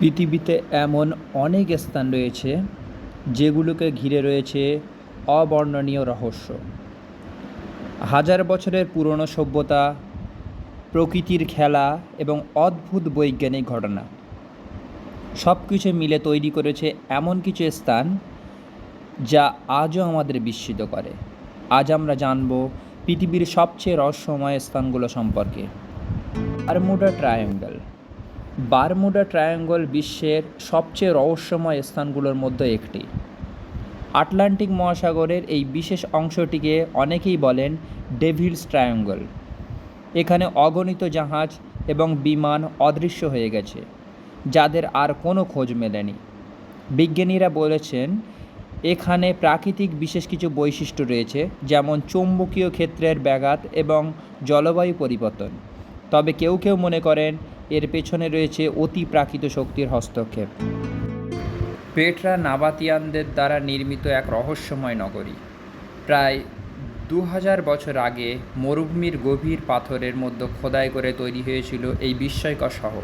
পৃথিবীতে এমন অনেক স্থান রয়েছে যেগুলোকে ঘিরে রয়েছে অবর্ণনীয় রহস্য। হাজার বছরের পুরনো সভ্যতা, প্রকৃতির খেলা এবং অদ্ভুত বৈজ্ঞানিক ঘটনা। সব কিছু মিলে তৈরি করেছে এমন কিছু স্থান যা আজও আমাদের বিস্মিত করে। আজ আমরা জানব পৃথিবীর সবচেয়ে রহস্যময় স্থানগুলো সম্পর্কে। Bermuda triangle. বারমুডা ট্রায়াঙ্গল বিশ্বের সবচেয়ে রহস্যময় স্থানগুলোর মধ্যে একটি। আটলান্টিক মহাসাগরের এই বিশেষ অংশটিকে অনেকেই বলেন ডেভিলস ট্রায়াঙ্গল। এখানে অগণিত জাহাজ এবং বিমান অদৃশ্য হয়ে গেছে, যাদের আর কোনো খোঁজ মেলেনি। বিজ্ঞানীরা বলেছেন, এখানে প্রাকৃতিক বিশেষ কিছু বৈশিষ্ট্য রয়েছে, যেমন চৌম্বকীয় ক্ষেত্রের ব্যাঘাত এবং জলবায়ু পরিবর্তন। তবে কেউ কেউ মনে করেন এর পেছনে রয়েছে অতি প্রাকৃত শক্তির হস্তক্ষেপ। পেট্রা নাবাতিয়ানদের দ্বারা নির্মিত এক রহস্যময় নগরী। প্রায় দু হাজার বছর আগে মরুভূমির গভীর পাথরের মধ্যে খোদাই করে তৈরি হয়েছিল এই বিস্ময়কর শহর।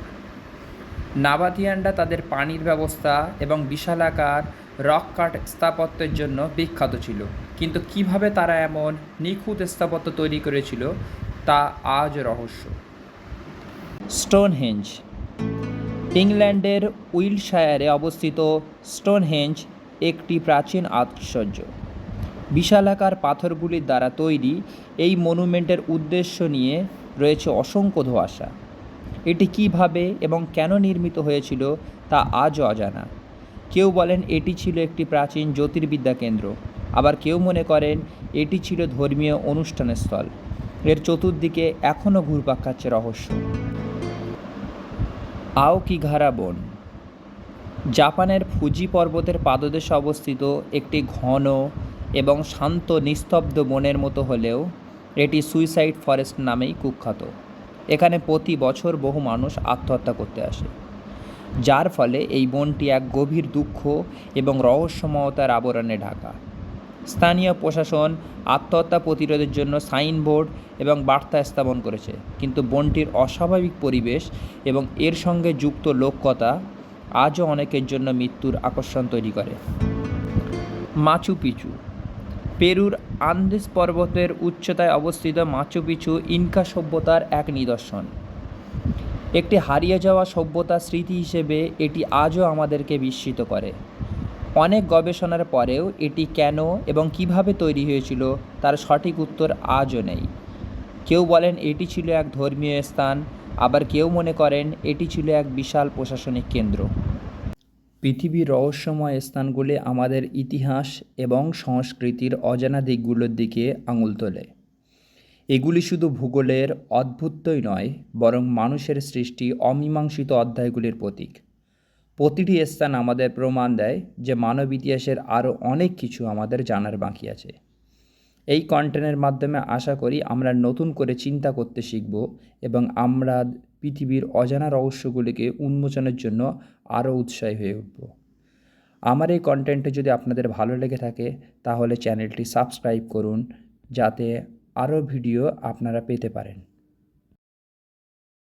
নাবাতিয়ানরা তাদের পানির ব্যবস্থা এবং বিশালাকার রক কাট স্থাপত্যের জন্য বিখ্যাত ছিল। কিন্তু কীভাবে তারা এমন নিখুঁত স্থাপত্য তৈরি করেছিল, তা আজ রহস্য। স্টোনহেঞ্জ ইংল্যান্ডের উইলশায়ারে অবস্থিত স্টোনহেঞ্জ একটি প্রাচীন আশ্চর্য। বিশালাকার পাথরগুলির দ্বারা তৈরি এই মনুমেন্টের উদ্দেশ্য নিয়ে রয়েছে অসংখ্য ধোঁয়াশা। এটি কীভাবে এবং কেন নির্মিত হয়েছিল তা আজও অজানা। কেউ বলেন এটি ছিল একটি প্রাচীন জ্যোতির্বিদ্যা কেন্দ্র, আবার কেউ মনে করেন এটি ছিল ধর্মীয় অনুষ্ঠানের স্থল। এর চতুর্দিকে এখনও ঘুরপাক খাচ্ছে রহস্য। আওকিঘারা বন? জাপানের ফুজি পর্বতের পাদদেশে অবস্থিত একটি ঘন এবং শান্ত নিস্তব্ধ বনের মতো হলেও এটি সুইসাইড ফরেস্ট নামেই কুখ্যাত। এখানে প্রতি বছর বহু মানুষ আত্মহত্যা করতে আসে। যার ফলে এই বনটি এক গভীর দুঃখ এবং রহস্যময়তার আবরণে ঢাকা। স্থানীয় প্রশাসন আত্মহত্যা প্রতিরোধের জন্য সাইনবোর্ড এবং বার্তা স্থাপন করেছে। কিন্তু বনটির অস্বাভাবিক পরিবেশ এবং এর সঙ্গে যুক্ত লোককথা আজও অনেকের জন্য মৃত্যুর আকর্ষণ তৈরি করে। Machu Picchu. পেরুর আন্দেস পর্বতের উচ্চতায় অবস্থিত মাচু পিচু ইনকা সভ্যতার এক নিদর্শন। একটি হারিয়ে যাওয়া সভ্যতার স্মৃতি হিসেবে এটি আজও আমাদেরকে বিস্মিত করে। অনেক গবেষণার পরেও এটি কেন এবং কীভাবে তৈরি হয়েছিল তার সঠিক উত্তর আজও নেই। কেউ বলেন এটি ছিল এক ধর্মীয় স্থান, আবার কেউ মনে করেন এটি ছিল এক বিশাল প্রশাসনিক কেন্দ্র। পৃথিবীর রহস্যময় স্থানগুলি আমাদের ইতিহাস এবং সংস্কৃতির অজানা দিকগুলোর দিকে আঙুল তোলে। এগুলি শুধু ভূগোলের অদ্ভুতই নয়, বরং মানুষের সৃষ্টি অমীমাংসিত অধ্যায়গুলির প্রতীক। প্রতিটি স্থান আমাদের প্রমাণ দেয় যে মানব ইতিহাসের আরও অনেক কিছু আমাদের জানার বাকি আছে। এই কন্টেন্টের মাধ্যমে আশা করি আমরা নতুন করে চিন্তা করতে শিখব এবং আমরা পৃথিবীর অজানা রহস্যগুলিকে উন্মোচনের জন্য আরও উৎসাহী হয়ে উঠব। আমার এই কন্টেন্টে যদি আপনাদের ভালো লেগে থাকে, তাহলে চ্যানেলটি সাবস্ক্রাইব করুন, যাতে আরও ভিডিও আপনারা পেতে পারেন।